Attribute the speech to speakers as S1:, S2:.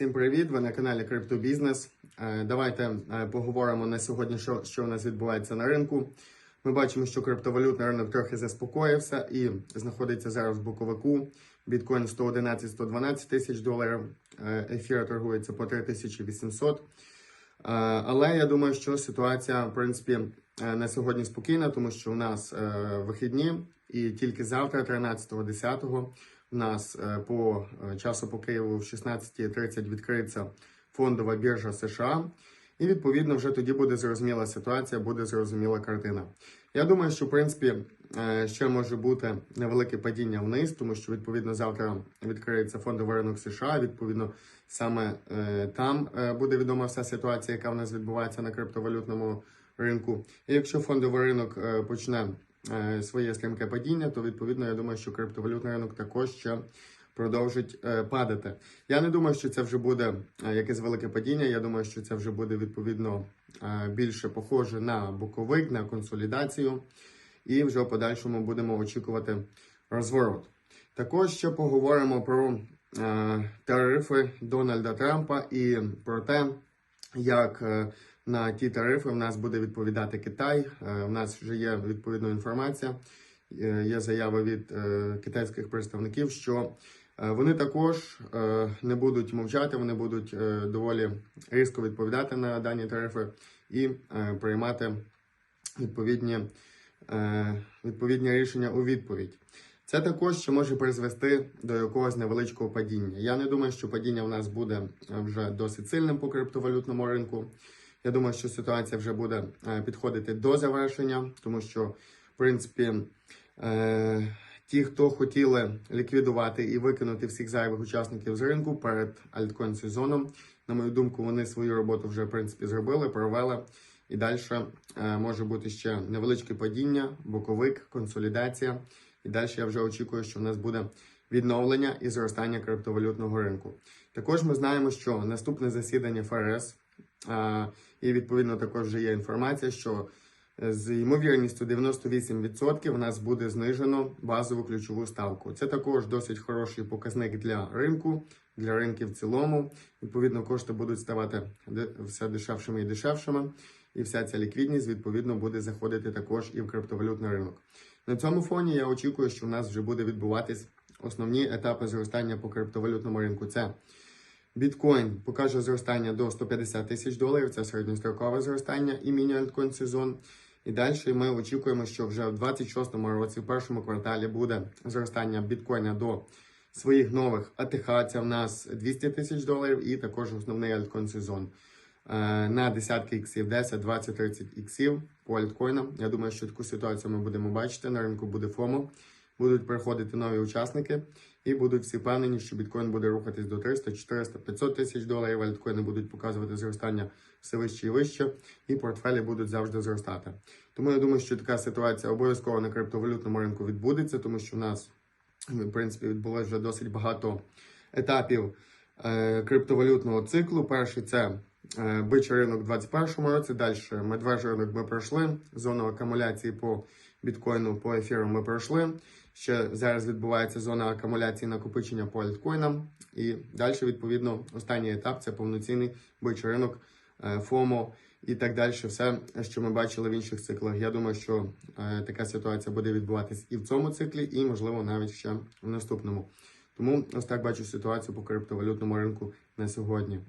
S1: Всім привіт! Ви на каналі Криптобізнес. Е, Давайте е, поговоримо на сьогодні, що, що у нас відбувається на ринку. Ми бачимо, що криптовалютний ринок трохи заспокоївся і знаходиться зараз в боковику. Біткоін 111-112 тисяч доларів, е, ефір торгується по 3800. Е, Але я думаю, що ситуація, в принципі, на сьогодні спокійна, тому що у нас вихідні, і тільки завтра, 13.10, у нас е, по е, часу по Києву в 16.30 відкриється фондова біржа США. І відповідно вже тоді буде зрозуміла ситуація, буде зрозуміла картина. Я думаю, що в принципі е, ще може бути невелике падіння вниз, тому що відповідно завтра відкриється фондовий ринок США. Відповідно, саме там буде відома вся ситуація, яка в нас відбувається на криптовалютному ринку. І якщо фондовий ринок почне своє стрімке падіння, то відповідно я думаю, що криптовалютний ринок також ще продовжить е, падати. Я не думаю, що це вже буде е, якесь велике падіння. Я думаю, що це вже буде відповідно е, більше похоже на боковик, на консолідацію, і вже в подальшому будемо очікувати розворот. Також ще поговоримо про е, тарифи Дональда Трампа і про те, як е, на ті тарифи в нас буде відповідати Китай. Е, В нас вже є відповідна інформація. Е, Є заяви від е, китайських представників, що вони також не будуть мовчати, вони будуть доволі різко відповідати на дані тарифи і приймати відповідні, відповідні рішення у відповідь. Це також ще може призвести до якогось невеличкого падіння. Я не думаю, що падіння в нас буде вже досить сильним по криптовалютному ринку. Я думаю, що ситуація вже буде е, підходити до завершення, тому що, в принципі, е, ті, хто хотіли ліквідувати і викинути всіх зайвих учасників з ринку перед альткоін сезоном, на мою думку, вони свою роботу вже в принципі зробили, провели. І далі е, може бути ще невеличке падіння, боковик, консолідація. І далі я вже очікую, що в нас буде відновлення і зростання криптовалютного ринку. Також ми знаємо, що наступне засідання ФРС, і відповідно також є інформація, що з ймовірністю 98% в нас буде знижено базову ключову ставку. Це також досить хороший показник для ринку, для ринків в цілому. Відповідно, кошти будуть ставати все дешевшими і дешевшими, і вся ця ліквідність відповідно буде заходити також і в криптовалютний ринок. На цьому фоні я очікую, що в нас вже буде відбуватись основні етапи зростання по криптовалютному ринку. Це Біткоін покаже зростання до 150 тисяч доларів, це середньострокове зростання і міні-альткоін сезон. І далі ми очікуємо, що вже в 26-му році, в першому кварталі, буде зростання біткоїна до своїх нових АТХ. Це в нас 200 тисяч доларів, і також основний альткоін сезон е, на десятки іксів, 10, 20, 30 іксів по альткоїнам. Я думаю, що таку ситуацію ми будемо бачити. На ринку буде ФОМО, будуть приходити нові учасники. І будуть всі впевнені, що біткоін буде рухатись до 300, 400, 500 тисяч доларів. Альткоїни будуть показувати зростання все вище і вище, і портфелі будуть завжди зростати. Тому я думаю, що така ситуація обов'язково на криптовалютному ринку відбудеться, тому що в нас в принципі відбулося вже досить багато етапів е, криптовалютного циклу. Перший це е, бичий ринок у 2021 році. Далі медвежий ринок ми пройшли. Зону акумуляції по біткоїну по ефіру ми пройшли. Ще зараз відбувається зона акумуляції накопичення по альткоїнам. І далі, відповідно, останній етап це повноцінний бичий ринок, е, ФОМО і так далі. Все, що ми бачили в інших циклах. Я думаю, що е, така ситуація буде відбуватись і в цьому циклі, і, можливо, навіть ще в наступному. Тому ось так бачу ситуацію по криптовалютному ринку на сьогодні.